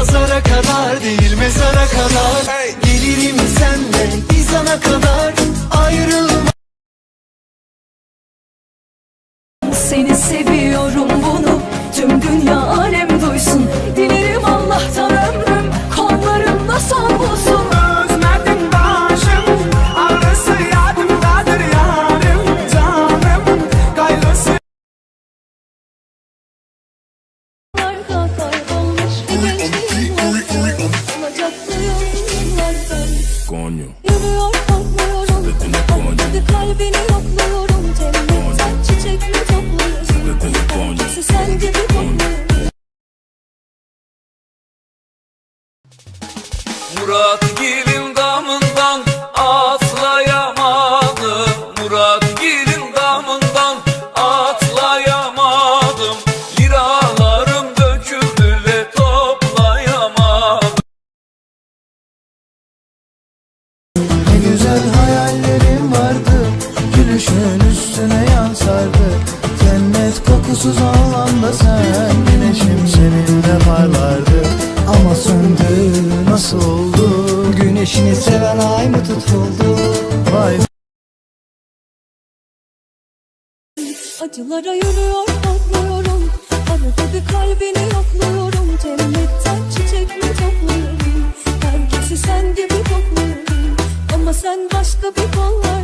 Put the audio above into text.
Pazara kadar değil mezara kadar. Gelirim senle bizana kadar. Ayrılma. Seni seviyorum Murat Gil'in damından atlayamadım. Murat Gil'in damından atlayamadım. Liralarım döküldü ve toplayamadım. Ne güzel hayallerim vardı. Gülüşün üstüne yansardı Cennet kokusuz alanda sen Güneşim seninle parlardı Ama söndü nasıl oldu? Güneşini seven ay mı tutuldu? Vay. Acılara yürüyor korkmuyorum Arada bir kalbini yokluyorum. Cennetten çiçek mi topluyorum Herkesi sen gibi kokluyorum Ama sen başka bir sarhoşum